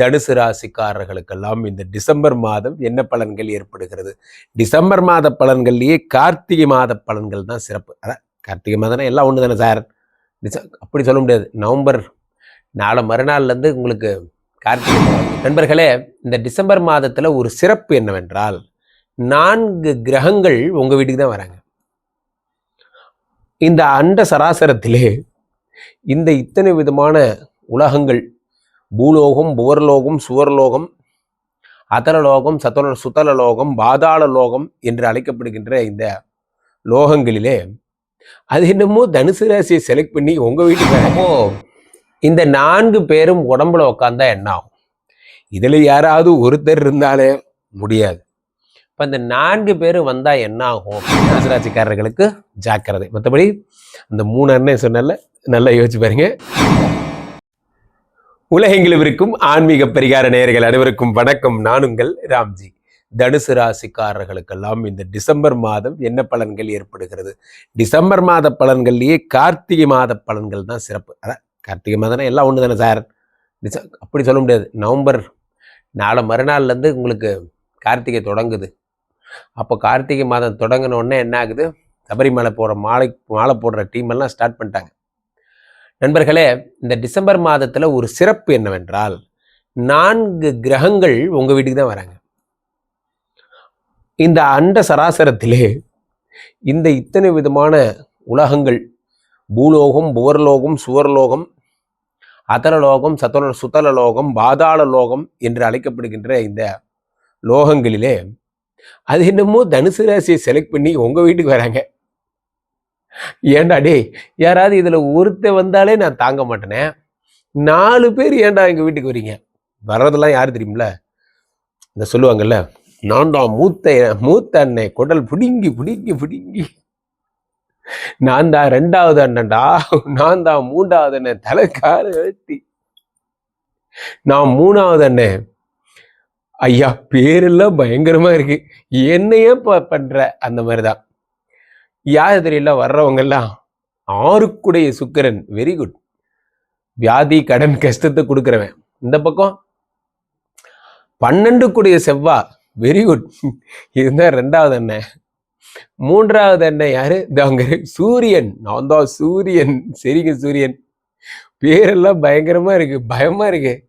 தனுசு ராசிக்காரர்களுக்கெல்லாம் இந்த டிசம்பர் மாதம் என்ன பலன்கள் ஏற்படுகிறது? டிசம்பர் மாத பலன்கள்லேயே கார்த்திகை மாத பலன்கள் தான் சிறப்பு. அதான் கார்த்திகை மாதம்னா எல்லாம் ஒன்று தானே சார் அப்படி சொல்ல முடியாது. நவம்பர் நாளை மறுநாள்லேருந்து உங்களுக்கு கார்த்திகை நண்பர்களே இந்த டிசம்பர் மாதத்தில் ஒரு சிறப்பு என்னவென்றால் நான்கு கிரகங்கள் உங்கள் வீட்டுக்கு தான் வராங்க. இந்த அண்ட சராசரத்திலே இந்த இத்தனை விதமான உலகங்கள் பூலோகம் புவர்லோகம் சுவர்லோகம் அதரலோகம் சத்தல சுதலலோகம் பாதாள லோகம் என்று அழைக்கப்படுகின்ற இந்த லோகங்களிலே அது என்னமோ தனுசு ராசியை செலக்ட் பண்ணி உங்கள் வீட்டுக்கு இந்த நான்கு பேரும் உடம்புல உட்காந்தா என்ன ஆகும்? இதில் யாராவது ஒருத்தர் இருந்தாலே முடியாது. இப்போ இந்த நான்கு பேர் வந்தால் என்ன ஆகும்? தனுசு ராசிக்காரர்களுக்கு ஜாக்கிரதை. மற்றபடி அந்த மூணு அண்ணன் சொன்னால நல்லா யோசிச்சு பாருங்க. உலகெங்கிலும் இருக்கும் ஆன்மீக பரிகார நேயர்கள் அனைவருக்கும் வணக்கம். நான் உங்கள் ராம்ஜி. தனுசு ராசிக்காரர்களுக்கெல்லாம் இந்த டிசம்பர் மாதம் என்ன பலன்கள் ஏற்படுகிறது? டிசம்பர் மாத பலன்கள்லேயே கார்த்திகை மாத பலன்கள் தான் சிறப்பு. அதான் கார்த்திகை மாதம்னா எல்லாம் ஒன்று தானே சார் அப்படி சொல்ல முடியாது. நவம்பர் நாளை மறுநாள்லேருந்து உங்களுக்கு கார்த்திகை தொடங்குது. அப்போ கார்த்திகை மாதம் தொடங்கினோடனே என்ன ஆகுது? சபரிமலை போகிற மாலை மாலை போடுற டீம் எல்லாம் ஸ்டார்ட் பண்ணிட்டாங்க. நண்பர்களே இந்த டிசம்பர் மாதத்தில் ஒரு சிறப்பு என்னவென்றால் நான்கு கிரகங்கள் உங்கள் வீட்டுக்கு தான் வராங்க. இந்த அண்ட சராசரத்திலே இந்த இத்தனை விதமான உலகங்கள் பூலோகம் புவர்லோகம் சுவர்லோகம் அதரலோகம் சத்தல சுத்தலலோகம் பாதாள லோகம் என்று அழைக்கப்படுகின்ற இந்த லோகங்களிலே அது என்னமோ தனுசு ராசியை செலக்ட் பண்ணி உங்கள் வீட்டுக்கு வராங்க. ஏன்டா டேய் யாராவது இதுல ஒருத்த வந்தாலே நான் தாங்க மாட்டேனே? நாலு பேர் ஏன்டா எங்க வீட்டுக்கு வரீங்க? வர்றதெல்லாம் யாரு தெரியும்ல இந்த சொல்லுவாங்கல்ல நான் தான் மூத்த மூத்த அண்ணன் குடல் பிடுங்கி பிடுங்கி பிடுங்கி. நான் தான் ரெண்டாவது அண்ணன்டா நான் தான் மூன்றாவது அண்ணன் தலைக்கார வெட்டி. நான் மூணாவது அண்ணன் ஐயா பேரெல்லாம் பயங்கரமா இருக்கு. என்னையே ப- பண்ற அந்த மாதிரிதான். யார் தெரியல வர்றவங்க எல்லாம் ஆறுக்குடைய சுக்கிரன். வெரி குட் வியாதி கடன் கஷ்டத்தை கொடுக்குறவன். இந்த பக்கம் பன்னெண்டு கூடிய செவ்வா. வெரி குட் இதுதான் ரெண்டாவது அண்ணன். மூன்றாவது அண்ணன் யாரு? இந்த அவங்க சூரியன். நான் தான் சூரியன். சரிங்க சூரியன். பேரெல்லாம் பயங்கரமா இருக்கு. பயமா இருக்கு.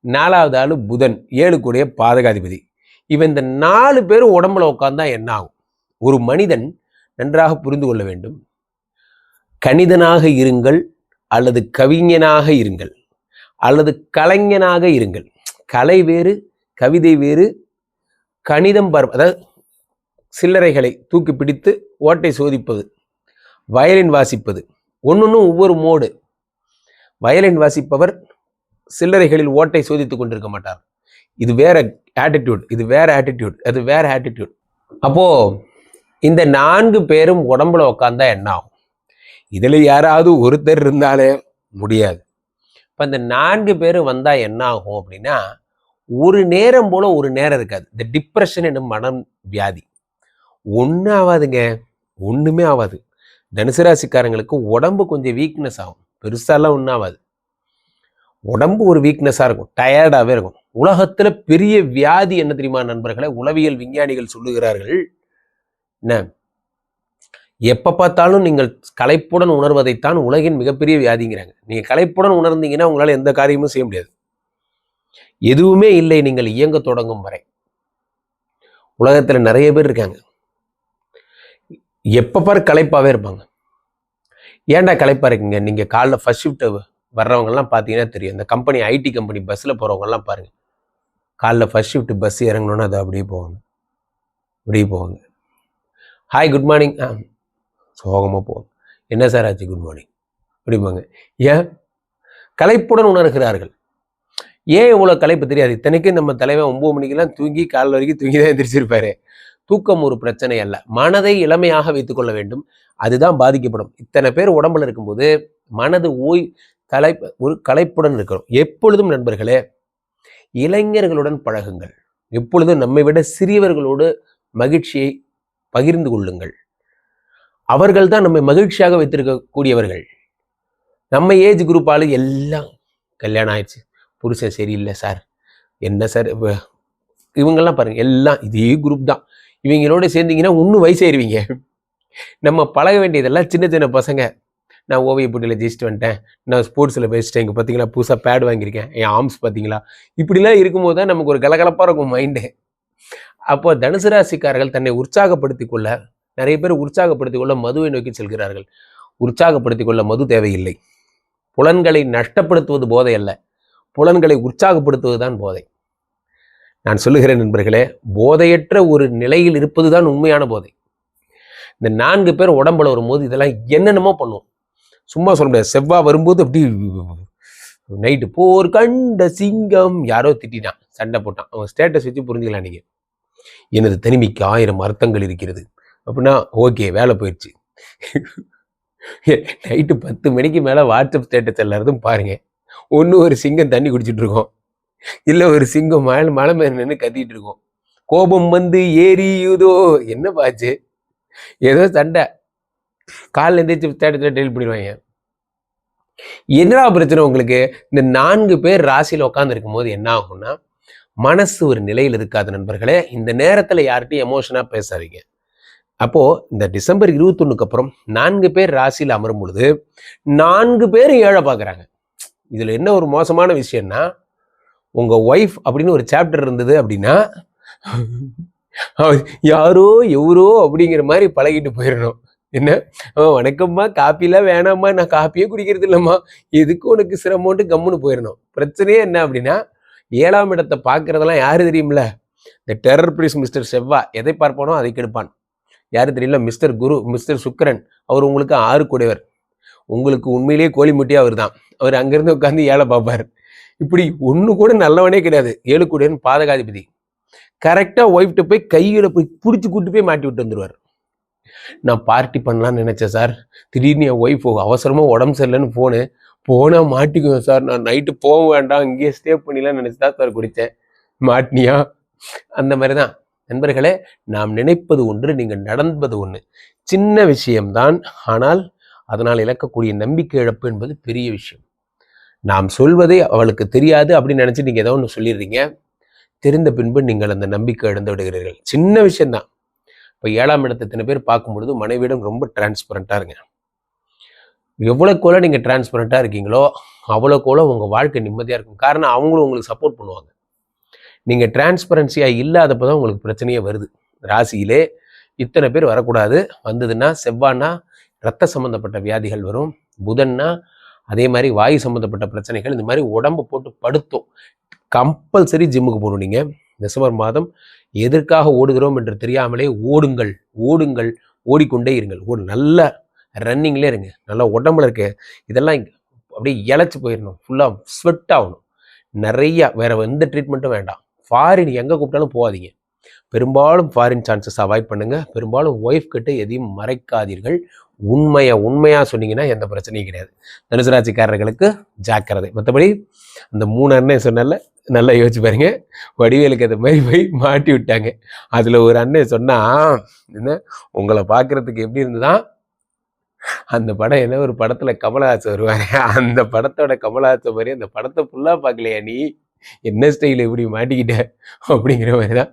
நாலாவது ஆளு புதன். ஏழு கூடிய பாதகாதிபதி. இவன் இந்த நாலு பேரும் உடம்புல உட்காந்தா என்ன ஆகும்? ஒரு மனிதன் நன்றாக புரிந்து கொள்ள வேண்டும். கணிதனாக இருங்கள் அல்லது கவிஞனாக இருங்கள் அல்லது கலைஞனாக இருங்கள். கலை வேறு கவிதை வேறு கணிதம் பர் அதாவது சில்லறைகளை தூக்கி பிடித்து ஓட்டை சோதிப்பது வயலின் வாசிப்பது ஒன்னொன்னும் ஒவ்வொரு மோடு. வயலின் வாசிப்பவர் சில்லறைகளில் ஓட்டை சோதித்துக் கொண்டிருக்க மாட்டார். இது வேற ஆட்டிடியூட் இது வேற ஆட்டிடியூட் அது வேற ஆட்டிடியூட் அப்போது இந்த நான்கு பேரும் உடம்புல உட்காந்தா என்ன ஆகும் இதில் யாராவது ஒருத்தர் இருந்தாலே முடியாது. இப்போ இந்த நான்கு பேரும் வந்தால் என்ன ஆகும் அப்படின்னா ஒரு நேரம் போல் ஒரு நேரம் இருக்காது. இந்த டிப்ரெஷன் என்னும் மனம் வியாதி. ஒன்றும் ஆகாதுங்க ஒன்றுமே ஆகாது தனுசு ராசிக்காரங்களுக்கு உடம்பு கொஞ்சம் வீக்னஸ் ஆகும். பெருசாலாம் ஒன்றும் ஆகாது உடம்பு ஒரு வீக்னஸாக இருக்கும். டயர்டாகவே இருக்கும். உலகத்தில் பெரிய வியாதி என்ன தெரியுமா நண்பர்களை? உளவியல் விஞ்ஞானிகள் சொல்லுகிறார்கள் என்ன? எப்போ பார்த்தாலும் நீங்கள் கலைப்புடன் உணர்வதைத்தான் உலகின் மிகப்பெரிய வியாதிங்கிறாங்க. நீங்கள் கலைப்புடன் உணர்ந்தீங்கன்னா உங்களால் எந்த காரியமும் செய்ய முடியாது. எதுவுமே இல்லை நீங்கள் இயங்க தொடங்கும் வரை. உலகத்தில் நிறைய பேர் இருக்காங்க. எப்போ பார் களைப்பாகவே இருப்பாங்க. ஏன்டா களைப்பாக இருக்கீங்க? நீங்கள் காலைல ஃபர்ஸ்ட் ஷிஃப்ட்டு வர்றவங்கெல்லாம் பார்த்தீங்கன்னா தெரியும். இந்த கம்பெனி ஐடி கம்பெனி பஸ்ஸில் போகிறவங்கெல்லாம் பாருங்கள் காலைல ஃபர்ஸ்ட் ஷிஃப்ட் பஸ் இறங்கணுன்னா அது அப்படியே போவாங்க. அப்படியே போவாங்க. ஹாய் குட் மார்னிங் ஆ சோகமாக போவாங்க என்ன சார் ஆச்சு? குட் மார்னிங் அப்படிம்பாங்க ஏன்? கலைப்புடன் உணர்கிறார்கள். ஏன் இவ்வளோ களைப்பு தெரியாது? இத்தனைக்கும் நம்ம தலைவன் ஒம்பது மணிக்கெல்லாம் தூங்கி காலைல வரைக்கும் தூங்கி தான் எந்திரிச்சிருப்பாரு. தூக்கம் ஒரு பிரச்சனை அல்ல. மனதை இளமையாக வைத்துக்கொள்ள வேண்டும். அதுதான் பாதிக்கப்படும். இத்தனை பேர் உடம்புல இருக்கும்போது மனது ஓய் கலை ஒரு கலைப்புடன் இருக்கணும் எப்பொழுதும் நண்பர்களே இளைஞர்களுடன் பழகுங்கள். எப்பொழுதும் நம்மை விட சிறியவர்களோடு மகிழ்ச்சியை பகிர்ந்து கொள்ளுங்கள். அவர்கள் தான் நம்மை மகிழ்ச்சியாக வைத்திருக்கக்கூடியவர்கள். நம்ம ஏஜ் குரூப் ஆளு எல்லாம் கல்யாணம் ஆயிடுச்சு. புருஷன் சரியில்லை சார். என்ன சார்? இவங்கெல்லாம் பாருங்கள் எல்லாம் இதே குரூப் தான். இவங்களோட சேர்ந்தீங்கன்னா இன்னும் வயசாயிருவீங்க நம்ம பழக வேண்டியதெல்லாம் சின்ன சின்ன பசங்க. நான் ஓவிய போட்டியில் ஜெயிச்சுட்டு வந்துட்டேன். நான் ஸ்போர்ட்ஸில் பேசிட்டேன். இங்கே பார்த்தீங்களா புதுசாக பேட் வாங்கியிருக்கேன். என் ஆர்ம்ஸ் பார்த்தீங்களா இப்படிலாம் இருக்கும்போது தான் நமக்கு ஒரு கலகலப்பாக இருக்கும் மைண்டு அப்போ தனுசு ராசிக்காரர்கள் தன்னை உற்சாகப்படுத்திக் கொள்ள நிறைய பேர் உற்சாகப்படுத்தி கொள்ள மதுவை நோக்கி செல்கிறார்கள். உற்சாகப்படுத்தி கொள்ள மது தேவையில்லை. புலன்களை நஷ்டப்படுத்துவது போதை அல்ல. புலன்களை உற்சாகப்படுத்துவது தான் போதை. நான் சொல்லுகிறேன் நண்பர்களே போதையற்ற ஒரு நிலையில் இருப்பது தான் உண்மையான போதை. இந்த நான்கு பேர் உடம்புல வரும்போது இதெல்லாம் என்னென்னமோ பண்ணுவோம். சும்மா சொல்ல முடியாது. செவ்வாய் வரும்போது அப்படி நைட்டு போர் கண்ட சிங்கம் யாரோ திட்டினான் சண்டை போட்டான். அவன் ஸ்டேட்டஸ் வச்சு புரிஞ்சுக்கலாம் நீங்கள் எனது தனிமைக்கு ஆயிரம் அர்த்தங்கள் இருக்கிறது. அப்படின்னா ஓகே வேலை போயிடுச்சு. நைட்டு பத்து மணிக்கு மேலே வாட்ஸ்அப் ஸ்டேட்டஸ் எல்லாரும் பாருங்க. ஒன்று ஒரு சிங்கம் தண்ணி குடிச்சிட்டு இருக்கோம். இல்லை ஒரு சிங்கம் மழை மழை மேல நின்று கத்திட்டு இருக்கோம். கோபம் வந்து ஏறியுதோ என்ன பாச்சு? ஏதோ சண்டை. காலில் எந்திரிச்சு ஸ்டேட்டஸில் டெலிட் பண்ணிடுவாங்க. என்னடா பிரச்சனை உங்களுக்கு? இந்த நான்கு பேர் ராசியில் உட்காந்துருக்கும் போது என்ன ஆகும்னா மனசு ஒரு நிலையில் இருக்காது நண்பர்களே. இந்த நேரத்தில் யார்கிட்டையும் எமோஷனாக பேசாதீங்க. அப்போது இந்த டிசம்பர் இருபத்தொன்னுக்கு அப்புறம் நான்கு பேர் ராசியில் அமரும் பொழுது நான்கு பேர் ஏழை பார்க்குறாங்க. இதில் என்ன ஒரு மோசமான விஷயம்னா உங்கள் ஒய்ஃப் அப்படின்னு ஒரு சாப்டர் இருந்தது அப்படின்னா யாரோ எவரோ அப்படிங்கிற மாதிரி பழகிட்டு போயிடணும். என்ன? வணக்கம்மா. காப்பிலாம் வேணாம்மா. நான் காப்பியே குடிக்கிறது இல்லைம்மா எதுக்கு உனக்கு சிரமம்ட்டு கம்முன்னு போயிடணும். பிரச்சனையே என்ன அப்படின்னா ஏழாம் இடத்தை பார்க்குறதெல்லாம் யாரு தெரியும்ல? இந்த டெரர் பிரிஸ் மிஸ்டர் செவ்வா. எதை பார்ப்பானோ அதை கெடுப்பான். யாரும் தெரியல? மிஸ்டர் குரு மிஸ்டர் சுக்கிரன். அவர் உங்களுக்கு ஆறு கூடையவர் உங்களுக்கு உண்மையிலேயே கோழி அவர் தான் அவர் அங்கேருந்து உட்காந்து ஏழை பார்ப்பார். இப்படி ஒன்று கூட நல்லவனே கிடையாது. ஏழு கூடையன் பாதகாதிபதி. கரெக்டாக ஒய்ஃப்ட்ட போய் கையில் போய் பிடிச்சி கூட்டு போய் மாட்டி விட்டு வந்துடுவார் நான் பார்ட்டி பண்ணலான்னு நினச்சேன் சார் திடீர்னு என் ஒய்ஃப் அவசரமாக உடம்பு சரியில்லைன்னு ஃபோனு போனால் மாட்டிக்குவேன் சார். நான் நைட்டு போக வேண்டாம். இங்கேயே ஸ்டே பண்ணிடலாம் நினச்சி தான் சார் குடித்தேன். மாட்டினியா அந்த மாதிரி தான் நண்பர்களே நாம் நினைப்பது ஒன்று நீங்கள் நடந்தது ஒன்று சின்ன விஷயம்தான். ஆனால் அதனால் இழக்கக்கூடிய நம்பிக்கை இழப்பு என்பது பெரிய விஷயம். நாம் சொல்வதை அவளுக்கு தெரியாது அப்படின்னு நினச்சி நீங்கள் ஏதோ ஒன்று சொல்லிடுறீங்க. தெரிந்த பின்பு நீங்கள் அந்த நம்பிக்கை இழந்து விடுகிறீர்கள். சின்ன விஷயம்தான். இப்போ ஏழாம் இடத்தை இத்தனை பேர் பார்க்கும் பொழுது மனைவியிடம் ரொம்ப டிரான்ஸ்பரண்ட்டாக இருங்க. எவ்வளோக்குள்ள நீங்கள் டிரான்ஸ்பரண்ட்டாக இருக்கீங்களோ அவ்வளோக்குள்ள உங்கள் வாழ்க்கை நிம்மதியாக இருக்கும். காரணம் அவங்களும் உங்களுக்கு சப்போர்ட் பண்ணுவாங்க. நீங்கள் டிரான்ஸ்பரன்சியாக இல்லாதப்போ தான் உங்களுக்கு பிரச்சனையே வருது. ராசியிலே இத்தனை பேர் வரக்கூடாது. வந்ததுன்னா செவ்வானா ரத்த சம்மந்தப்பட்ட வியாதிகள் வரும். புதன்னா அதே மாதிரி வாயு சம்மந்தப்பட்ட பிரச்சனைகள். இந்த மாதிரி உடம்பு போட்டு படுத்தும். கம்பல்சரி ஜிம்முக்கு போகணும் நீங்கள் டிசம்பர் மாதம் எதற்காக ஓடுகிறோம் என்று தெரியாமலே ஓடுங்கள் ஓடுங்கள் ஓடிக்கொண்டே இருங்கள். ஓடு நல்ல ரன்னிங்லேயே இருங்க. நல்லா உடம்புல இருக்க இதெல்லாம் அப்படியே இழைச்சி போயிடணும் ஃபுல்லாக ஸ்வெட் ஆகணும். நிறையா வேறு எந்த ட்ரீட்மெண்ட்டும் வேண்டாம். ஃபாரின் எங்கே கூப்பிட்டாலும் போகாதீங்க. பெரும்பாலும் ஃபாரின் சான்சஸ் அவாய்ட் பண்ணுங்கள் பெரும்பாலும் ஒய்ஃப் கிட்ட எதையும் மறைக்காதீர்கள். உண்மையை உண்மையாக சொன்னீங்கன்னா எந்த பிரச்சனையும் கிடையாது. தனுசு ராசிக்காரர்களுக்கு ஜாக்கிரதை. மற்றபடி அந்த மூணு அண்ணன் சொன்னால நல்லா யோசிச்சு பாருங்க. வடிவேலுக்கு அந்த மாதிரி போய் மாட்டி விட்டாங்க. அதில் ஒரு அண்ணன் சொன்னால் என்ன? உங்களை பார்க்குறதுக்கு எப்படி இருந்துதான் அந்த படம் என்ன? ஒரு படத்துல கமலஹாசன் வருவாரு. அந்த படத்தோட கமலஹாசன் மாதிரி அந்த படத்தை ஃபுல்லாக பார்க்கலையா நீ? என்ன ஸ்டைல் இப்படி மாட்டிக்கிட்ட? அப்படிங்கிற மாதிரி தான்